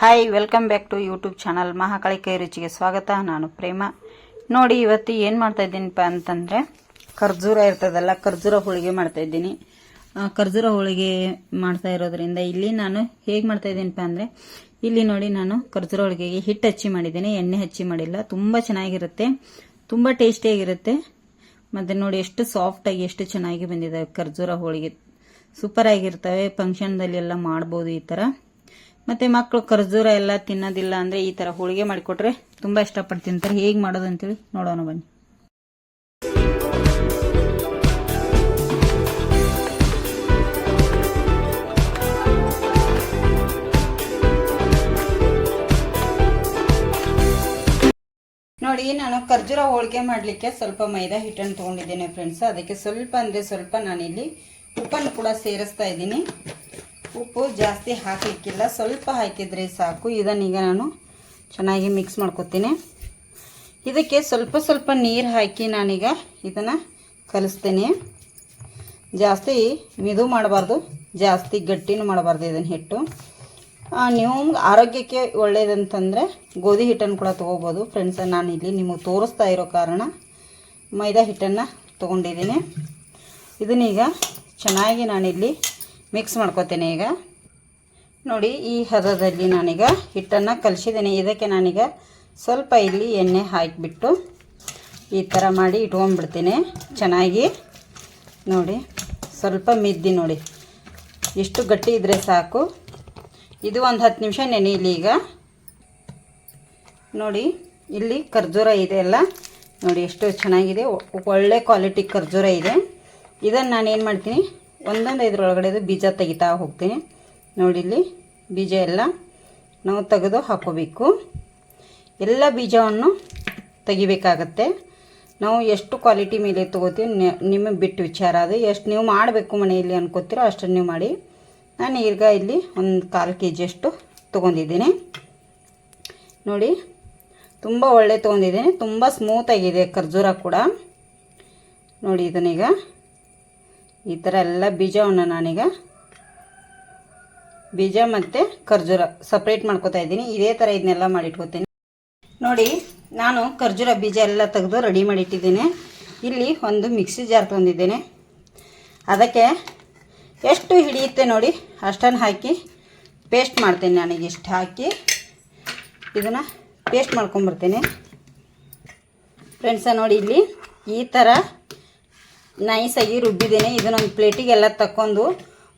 Hi welcome back to YouTube channel Mahakali ಕೈ ರುಚಿಗೆ ಸ್ವಾಗತ ನಾನು ಪ್ರೇಮ ನೋಡಿ ಇವತ್ತು ಏನು ಮಾಡ್ತಾ ಇದ್ದೀನಿಪ್ಪ ಅಂತಂದರೆ ಖರ್ಜೂರ ಇರ್ತದಲ್ಲ ಖರ್ಜೂರ ಹೋಳಿಗೆ ಮಾಡ್ತಾ ಇದ್ದೀನಿ ಖರ್ಜೂರ ಹೋಳಿಗೆ ಮಾಡ್ತಾ ಇರೋದ್ರಿಂದ ಇಲ್ಲಿ ನಾನು ಹೇಗೆ ಮಾಡ್ತಾ ಇದ್ದೀನಿಪ್ಪ ಅಂದರೆ ಇಲ್ಲಿ ನೋಡಿ ನಾನು ಖರ್ಜೂರ ಹೋಳಿಗೆಗೆ ಹಿಟ್ಟು ಹಚ್ಚಿ ಮಾಡಿದ್ದೀನಿ ಎಣ್ಣೆ ಹಚ್ಚಿ ಮಾಡಿಲ್ಲ ತುಂಬ ಚೆನ್ನಾಗಿರುತ್ತೆ ತುಂಬ ಟೇಸ್ಟಿಯಾಗಿರುತ್ತೆ ಮತ್ತು ನೋಡಿ ಎಷ್ಟು ಸಾಫ್ಟಾಗಿ ಎಷ್ಟು ಚೆನ್ನಾಗಿ ಬಂದಿದೆ ಖರ್ಜೂರ ಹೋಳಿಗೆ ಸೂಪರ್ ಆಗಿರ್ತವೆ ಫಂಕ್ಷನ್ದಲ್ಲಿ ಎಲ್ಲ ಮಾಡ್ಬೋದು ಈ ಥರ ಮತ್ತೆ ಮಕ್ಕಳು ಖರ್ಜೂರ ಎಲ್ಲ ತಿನ್ನೋದಿಲ್ಲ ಅಂದ್ರೆ ಈ ತರ ಹೋಳಿಗೆ ಮಾಡಿಕೊಟ್ರೆ ತುಂಬಾ ಇಷ್ಟಪಟ್ಟು ತಿಂತಾರೆ. ಹೇಗೆ ಮಾಡೋದು ಅಂತೇಳಿ ನೋಡೋಣ ಬನ್ನಿ. ನೋಡಿ, ನಾನು ಖರ್ಜೂರ ಹೋಳಿಗೆ ಮಾಡಲಿಕ್ಕೆ ಸ್ವಲ್ಪ ಮೈದಾ ಹಿಟ್ಟನ್ನು ತೊಗೊಂಡಿದ್ದೇನೆ ಫ್ರೆಂಡ್ಸ್ ಅದಕ್ಕೆ ಸ್ವಲ್ಪ ಅಂದರೆ ಸ್ವಲ್ಪ ನಾನಿಲ್ಲಿ ಉಪ್ಪನ್ನು ಕೂಡ ಸೇರಿಸ್ತಾ ಇದ್ದೀನಿ. ಉಪ್ಪು ಜಾಸ್ತಿ ಹಾಕಲಿಕ್ಕಿಲ್ಲ ಸ್ವಲ್ಪ ಹಾಕಿದರೆ ಸಾಕು. ಇದನ್ನೀಗ ನಾನು ಚೆನ್ನಾಗಿ ಮಿಕ್ಸ್ ಮಾಡ್ಕೊತೀನಿ. ಇದಕ್ಕೆ ಸ್ವಲ್ಪ ಸ್ವಲ್ಪ ನೀರು ಹಾಕಿ ನಾನೀಗ ಇದನ್ನು ಕಲಿಸ್ತೀನಿ. ಜಾಸ್ತಿ ಮಿದು ಮಾಡಬಾರ್ದು, ಜಾಸ್ತಿ ಗಟ್ಟಿನೂ ಮಾಡಬಾರ್ದು ಇದನ್ನು ಹಿಟ್ಟು. ನೀವು ಆರೋಗ್ಯಕ್ಕೆ ಒಳ್ಳೆಯದಂತಂದರೆ ಗೋಧಿ ಹಿಟ್ಟನ್ನು ಕೂಡ ತೊಗೋಬೋದು. ಫ್ರೆಂಡ್ಸ ನಾನು ಇಲ್ಲಿ ನಿಮಗೆ ತೋರಿಸ್ತಾ ಇರೋ ಕಾರಣ ಮೈದಾ ಹಿಟ್ಟನ್ನು ತೊಗೊಂಡಿದ್ದೀನಿ. ಇದನ್ನೀಗ ಚೆನ್ನಾಗಿ ನಾನಿಲ್ಲಿ ಮಿಕ್ಸ್ ಮಾಡ್ಕೋತೇನೆ ಈಗ. ನೋಡಿ, ಈ ಹದದಲ್ಲಿ ನಾನೀಗ ಹಿಟ್ಟನ್ನು ಕಲಿಸಿದ್ದೇನೆ. ಇದಕ್ಕೆ ನಾನೀಗ ಸ್ವಲ್ಪ ಇಲ್ಲಿ ಎಣ್ಣೆ ಹಾಕಿಬಿಟ್ಟು ಈ ಥರ ಮಾಡಿ ಇಟ್ಕೊಂಡ್ಬಿಡ್ತೀನಿ. ಚೆನ್ನಾಗಿ. ನೋಡಿ, ಸ್ವಲ್ಪ ಮಿದ್ದಿ ನೋಡಿ. ಎಷ್ಟು ಗಟ್ಟಿ ಇದ್ದರೆ ಸಾಕು. ಇದು ಒಂದು ಹತ್ತು ನಿಮಿಷ ನೆನೆಯಲಿ ಈಗ. ನೋಡಿ, ಇಲ್ಲಿ ಖರ್ಜೂರ ಇದೆ ಅಲ್ಲ. ನೋಡಿ, ಎಷ್ಟು ಚೆನ್ನಾಗಿದೆ. ಒಳ್ಳೆ ಕ್ವಾಲಿಟಿ ಖರ್ಜೂರ ಇದೆ. ಇದನ್ನು ನಾನೇನು ಮಾಡ್ತೀನಿ? ಒಂದೊಂದು ಇದ್ರೊಳಗಡೆದು ಬೀಜ ತೆಗಿತಾ ಹೋಗ್ತೀನಿ. ನೋಡಿ ಇಲ್ಲಿ ಬೀಜ ಎಲ್ಲ ನಾವು ತೆಗೆದು ಹಾಕೋಬೇಕು. ಎಲ್ಲ ಬೀಜವನ್ನು ತೆಗಿಬೇಕಾಗತ್ತೆ. ನಾವು ಎಷ್ಟು ಕ್ವಾಲಿಟಿ ಮೇಲೆ ತೊಗೋತೀವಿ ನಿಮಗೆ ಬಿಟ್ಟು ವಿಚಾರ. ಅದು ಎಷ್ಟು ನೀವು ಮಾಡಬೇಕು ಮನೆಯಲ್ಲಿ ಅನ್ಕೋತೀರೋ ಅಷ್ಟು ನೀವು ಮಾಡಿ. ನಾನು ಈಗ ಇಲ್ಲಿ ಒಂದು ಕಾಲು ಕೆ ಜಿಯಷ್ಟು ತೊಗೊಂಡಿದ್ದೀನಿ. ನೋಡಿ, ತುಂಬ ಒಳ್ಳೆ ತೊಗೊಂಡಿದ್ದೀನಿ. ತುಂಬ ಸ್ಮೂತಾಗಿದೆ ಖರ್ಜೂರ ಕೂಡ. ನೋಡಿ ಇದನ್ನೀಗ. ಈ ಥರ ಎಲ್ಲ ಬೀಜವನ್ನು ನಾನೀಗ ಬೀಜ ಮತ್ತು ಖರ್ಜೂರ ಸಪ್ರೇಟ್ ಮಾಡ್ಕೋತಾ ಇದ್ದೀನಿ. ಇದೇ ಥರ ಇದನ್ನೆಲ್ಲ ಮಾಡಿಟ್ಕೋತೀನಿ. ನೋಡಿ, ನಾನು ಖರ್ಜೂರ ಬೀಜ ಎಲ್ಲ ತೆಗೆದು ರೆಡಿ ಮಾಡಿಟ್ಟಿದ್ದೀನಿ. ಇಲ್ಲಿ ಒಂದು ಮಿಕ್ಸಿ ಜಾರ್ ತಂದಿದ್ದೇನೆ. ಅದಕ್ಕೆ ಎಷ್ಟು ಹಿಡಿಯುತ್ತೆ ನೋಡಿ, ಅಷ್ಟನ್ನು ಹಾಕಿ ಪೇಸ್ಟ್ ಮಾಡ್ತೇನೆ ನನಗೆ ಇಷ್ಟು ಹಾಕಿ. ಇದನ್ನು ಪೇಸ್ಟ್ ಮಾಡ್ಕೊಂಬರ್ತೀನಿ ಫ್ರೆಂಡ್ಸ ನೋಡಿ, ಇಲ್ಲಿ ಈ ಥರ ನೈಸಾಗಿ ರುಬ್ಬಿದ್ದೀನಿ. ಇದನ್ನೊಂದು ಪ್ಲೇಟಿಗೆಲ್ಲ ತಕ್ಕೊಂಡು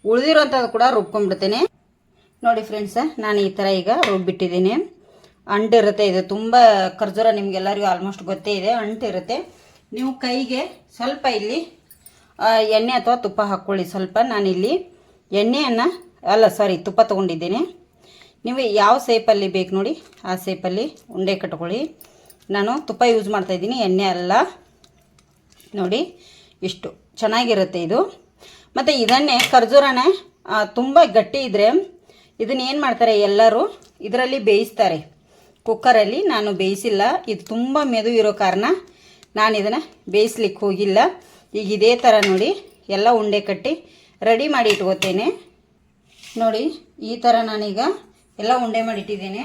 ಉಳಿದಿರೋಂಥದ್ದು ಕೂಡ ರುಬ್ಕೊಂಡ್ಬಿಡ್ತೇನೆ. ನೋಡಿ ಫ್ರೆಂಡ್ಸ ನಾನು ಈ ಥರ ಈಗ ರುಬ್ಬಿಟ್ಟಿದ್ದೀನಿ. ಅಂಟಿರುತ್ತೆ ಇದು. ತುಂಬ ಖರ್ಜೂರ ನಿಮಗೆಲ್ಲರಿಗೂ ಆಲ್ಮೋಸ್ಟ್ ಗೊತ್ತೇ ಇದೆ. ಅಂಟಿರುತ್ತೆ ನೀವು ಕೈಗೆ ಸ್ವಲ್ಪ ಇಲ್ಲಿ ಎಣ್ಣೆ ಅಥವಾ ತುಪ್ಪ ಹಾಕ್ಕೊಳ್ಳಿ ಸ್ವಲ್ಪ ನಾನಿಲ್ಲಿ ಎಣ್ಣೆಯನ್ನು, ಅಲ್ಲ ಸಾರಿ ತುಪ್ಪ ತೊಗೊಂಡಿದ್ದೀನಿ. ನೀವು ಯಾವ ಸೇಪಲ್ಲಿ ಬೇಕು ನೋಡಿ, ಆ ಸೇಪಲ್ಲಿ ಉಂಡೆ ಕಟ್ಕೊಳ್ಳಿ. ನಾನು ತುಪ್ಪ ಯೂಸ್ ಮಾಡ್ತಾಯಿದ್ದೀನಿ ಎಣ್ಣೆ ಅಲ್ಲ. ನೋಡಿ ಇಷ್ಟು ಚೆನ್ನಾಗಿರುತ್ತೆ ಇದು. ಮತ್ತು ಇದನ್ನೇ ಖರ್ಜೂರನೇ ತುಂಬ ಗಟ್ಟಿ ಇದ್ದರೆ ಇದನ್ನ ಏನು ಮಾಡ್ತಾರೆ ಎಲ್ಲರೂ ಇದರಲ್ಲಿ ಬೇಯಿಸ್ತಾರೆ. ಕುಕ್ಕರಲ್ಲಿ ನಾನು ಬೇಯಿಸಿಲ್ಲ, ಇದು ತುಂಬ ಮೆದು ಇರೋ ಕಾರಣ ನಾನು ಇದನ್ನು ಬೇಯಿಸ್ಲಿಕ್ಕೆ ಹೋಗಿಲ್ಲ. ಈಗ ಇದೇ ಥರ ನೋಡಿ, ಎಲ್ಲ ಉಂಡೆ ಕಟ್ಟಿ ರೆಡಿ ಮಾಡಿ ಇಟ್ಕೋತೇನೆ. ನೋಡಿ, ಈ ಥರ ನಾನೀಗ ಎಲ್ಲ ಉಂಡೆ ಮಾಡಿಟ್ಟಿದ್ದೇನೆ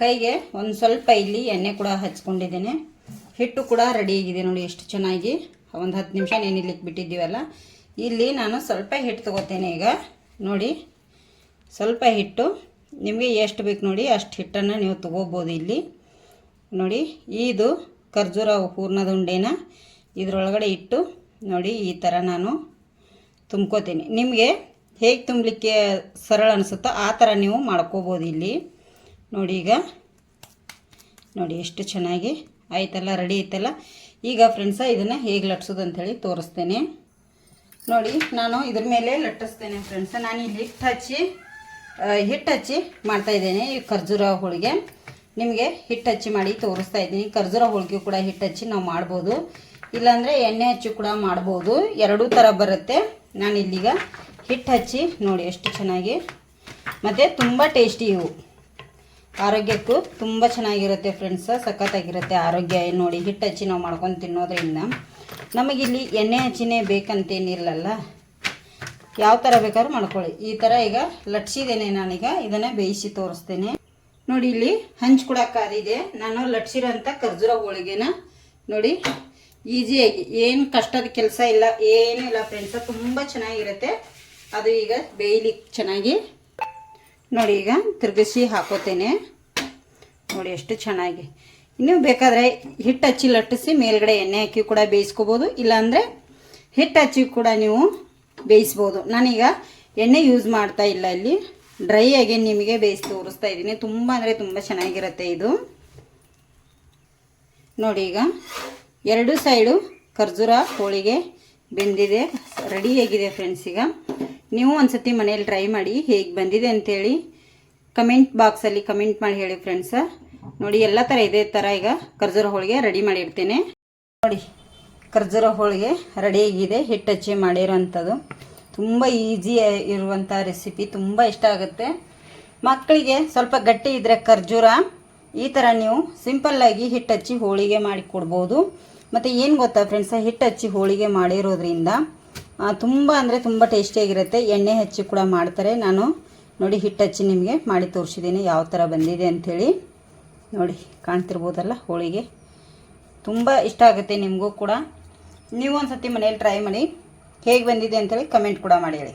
ಕೈಗೆ ಒಂದು ಸ್ವಲ್ಪ ಇಲ್ಲಿ ಎಣ್ಣೆ ಕೂಡ ಹಚ್ಕೊಂಡಿದ್ದೇನೆ. ಹಿಟ್ಟು ಕೂಡ ರೆಡಿ ಆಗಿದೆ ನೋಡಿ ಎಷ್ಟು ಚೆನ್ನಾಗಿ. ಒಂದು ಹತ್ತು ನಿಮಿಷ ನೆನಿಲಿಕ್ಕೆ ಬಿಟ್ಟಿದ್ದೀವಲ್ಲ ಇಲ್ಲಿ ನಾನು ಸ್ವಲ್ಪ ಹಿಟ್ಟು ತಗೋತೇನೆ ಈಗ. ನೋಡಿ, ಸ್ವಲ್ಪ ಹಿಟ್ಟು. ನಿಮಗೆ ಎಷ್ಟು ಬೇಕು ನೋಡಿ, ಅಷ್ಟು ಹಿಟ್ಟನ್ನು ನೀವು ತೊಗೋಬೋದು ಇಲ್ಲಿ. ನೋಡಿ, ಇದು ಖರ್ಜೂರ ಹೂರ್ಣದ ಉಂಡೆನ ಇದರೊಳಗಡೆ ಇಟ್ಟು, ನೋಡಿ, ಈ ಥರ ನಾನು ತುಂಬ್ಕೋತೀನಿ. ನಿಮಗೆ ಹೇಗೆ ತುಂಬಲಿಕ್ಕೆ ಸರಳ ಅನಿಸುತ್ತೋ ಆ ಥರ ನೀವು ಮಾಡ್ಕೋಬೋದು ಇಲ್ಲಿ. ನೋಡಿ ಈಗ. ನೋಡಿ, ಎಷ್ಟು ಚೆನ್ನಾಗಿ ಆಯ್ತಲ್ಲ, ರೆಡಿ ಐತಲ್ಲ. ಈಗ ಫ್ರೆಂಡ್ಸ ಇದನ್ನು ಹೇಗೆ ಲಟ್ಸೋದು ಅಂಥೇಳಿ ತೋರಿಸ್ತೇನೆ. ನೋಡಿ, ನಾನು ಇದ್ರ ಮೇಲೆ ಲಟ್ಟಿಸ್ತೇನೆ ಫ್ರೆಂಡ್ಸ ನಾನು ಇಲ್ಲಿ ಹಿಟ್ಟು ಹಚ್ಚಿ ಹಿಟ್ಟು ಹಚ್ಚಿ ಮಾಡ್ತಾ ಇದ್ದೇನೆ ಈ ಖರ್ಜೂರ ಹೋಳಿಗೆ. ನಿಮಗೆ ಹಿಟ್ಟು ಹಚ್ಚಿ ಮಾಡಿ ತೋರಿಸ್ತಾ ಇದ್ದೀನಿ. ಖರ್ಜೂರ ಹೋಳಿಗೆ ಕೂಡ ಹಿಟ್ಟು ಹಚ್ಚಿ ನಾವು ಮಾಡ್ಬೋದು. ಇಲ್ಲಾಂದರೆ ಎಣ್ಣೆ ಹಚ್ಚಿ ಕೂಡ ಮಾಡ್ಬೋದು. ಎರಡೂ ಥರ ಬರುತ್ತೆ. ನಾನು ಇಲ್ಲಿಗ ಹಿಟ್ಟು ಹಚ್ಚಿ ನೋಡಿ ಎಷ್ಟು ಚೆನ್ನಾಗಿ. ಮತ್ತು ತುಂಬ ಟೇಸ್ಟಿ ಇವು. ಆರೋಗ್ಯಕ್ಕೂ ತುಂಬ ಚೆನ್ನಾಗಿರುತ್ತೆ ಫ್ರೆಂಡ್ಸ್ ಸಖತ್ತಾಗಿರುತ್ತೆ ಆರೋಗ್ಯ. ನೋಡಿ ಹಿಟ್ಟು ಹಚ್ಚಿ ನಾವು ಮಾಡ್ಕೊಂಡು ತಿನ್ನೋದ್ರಿಂದ ನಮಗಿಲ್ಲಿ ಎಣ್ಣೆ ಹಚ್ಚಿನೇ ಬೇಕಂತೇನಿಲ್ಲಲ್ಲ ಯಾವ ಥರ ಬೇಕಾದ್ರೂ ಮಾಡ್ಕೊಳ್ಳಿ. ಈ ಥರ ಈಗ ಲಟ್ಸಿದ್ದೇನೆ ನಾನೀಗ, ಇದನ್ನು ಬೇಯಿಸಿ ತೋರಿಸ್ತೇನೆ. ನೋಡಿ, ಇಲ್ಲಿ ಹಂಚ್ಕೊಡೋಕ್ಕಾದಿದೆ ಕೂಡ ಕಾದಿದೆ. ನಾನು ಲಟ್ಸಿರೋಂಥ ಖರ್ಜೂರ ಹೋಳಿಗೆನ ನೋಡಿ, ಈಸಿಯಾಗಿ, ಏನು ಕಷ್ಟದ ಕೆಲಸ ಇಲ್ಲ ಏನೂ ಇಲ್ಲ ಫ್ರೆಂಡ್ಸ ತುಂಬ ಚೆನ್ನಾಗಿರುತ್ತೆ. ಅದು ಈಗ ಬೇಯ್ಲಿಕ್ಕೆ ಚೆನ್ನಾಗಿ ನೋಡಿ ಈಗ ತಿರುಗಿಸಿ ಹಾಕೋತೇನೆ. ನೋಡಿ ಎಷ್ಟು ಚೆನ್ನಾಗಿ. ನೀವು ಬೇಕಾದರೆ ಹಿಟ್ಟು ಹಚ್ಚಿ ಲಟ್ಟಿಸಿ ಮೇಲ್ಗಡೆ ಎಣ್ಣೆ ಹಾಕಿ ಕೂಡ ಬೇಯಿಸ್ಕೋಬೋದು. ಇಲ್ಲಾಂದರೆ ಹಿಟ್ಟು ಹಚ್ಚಿ ಕೂಡ ನೀವು ಬೇಯಿಸ್ಬೋದು. ನಾನೀಗ ಎಣ್ಣೆ ಯೂಸ್ ಮಾಡ್ತಾ ಇಲ್ಲ ಇಲ್ಲಿ. ಡ್ರೈ ಆಗಿ ನಿಮಗೆ ಬೇಯಿಸಿ ತೋರಿಸ್ತಾ ಇದ್ದೀನಿ. ತುಂಬ ಅಂದರೆ ತುಂಬ ಚೆನ್ನಾಗಿರುತ್ತೆ ಇದು. ನೋಡಿ ಈಗ ಎರಡು ಸೈಡು ಖರ್ಜೂರ ಹೋಳಿಗೆ ಬೆಂದಿದೆ. ರೆಡಿಯಾಗಿದೆ ಫ್ರೆಂಡ್ಸ್ ಈಗ. ನೀವು ಒಂದ್ಸತಿ ಮನೇಲಿ ಟ್ರೈ ಮಾಡಿ ಹೇಗೆ ಬಂದಿದೆ ಅಂತೇಳಿ ಕಮೆಂಟ್ ಬಾಕ್ಸಲ್ಲಿ ಕಮೆಂಟ್ ಮಾಡಿ ಹೇಳಿ ಫ್ರೆಂಡ್ಸ ನೋಡಿ, ಎಲ್ಲ ಥರ ಇದೇ ಥರ ಈಗ ಖರ್ಜೂರ ಹೋಳಿಗೆ ರೆಡಿ ಮಾಡಿಡ್ತೇನೆ ನೋಡಿ ಖರ್ಜೂರ ಹೋಳಿಗೆ ರೆಡಿಯಾಗಿದೆ ಹಿಟ್ಟು ಹಚ್ಚಿ ಮಾಡಿರೋಂಥದ್ದು. ತುಂಬ ಈಸಿ ಇರುವಂಥ ರೆಸಿಪಿ ತುಂಬ ಇಷ್ಟ ಆಗುತ್ತೆ. ಮಕ್ಕಳಿಗೆ ಸ್ವಲ್ಪ ಗಟ್ಟಿ ಇದ್ದರೆ ಖರ್ಜೂರ ಈ ಥರ ನೀವು ಸಿಂಪಲ್ಲಾಗಿ ಹಿಟ್ಟು ಹಚ್ಚಿ ಹೋಳಿಗೆ ಮಾಡಿ ಕೊಡ್ಬೋದು. ಮತ್ತು ಏನು ಗೊತ್ತಾ ಫ್ರೆಂಡ್ಸ ಹಿಟ್ಟು ಹಚ್ಚಿ ಹೋಳಿಗೆ ಮಾಡಿರೋದ್ರಿಂದ ತುಂಬ ಅಂದರೆ ತುಂಬ ಟೇಸ್ಟಿಯಾಗಿರುತ್ತೆ ಎಣ್ಣೆ ಹಚ್ಚಿ ಕೂಡ ಮಾಡ್ತಾರೆ. ನಾನು ನೋಡಿ ಹಿಟ್ಟು ಹಚ್ಚಿ ನಿಮಗೆ ಮಾಡಿ ತೋರಿಸಿದ್ದೀನಿ ಯಾವ ಥರ ಬಂದಿದೆ ಅಂಥೇಳಿ ನೋಡಿ, ಕಾಣ್ತಿರ್ಬೋದಲ್ಲ ಹೋಳಿಗೆ. ತುಂಬ ಇಷ್ಟ ಆಗುತ್ತೆ ನಿಮಗೂ ಕೂಡ. ನೀವು ಒಂದು ಸತಿ ಮನೇಲಿ ಟ್ರೈ ಮಾಡಿ ಹೇಗೆ ಬಂದಿದೆ ಅಂತೇಳಿ ಕಮೆಂಟ್ ಕೂಡ ಮಾಡಿ ಹೇಳಿ.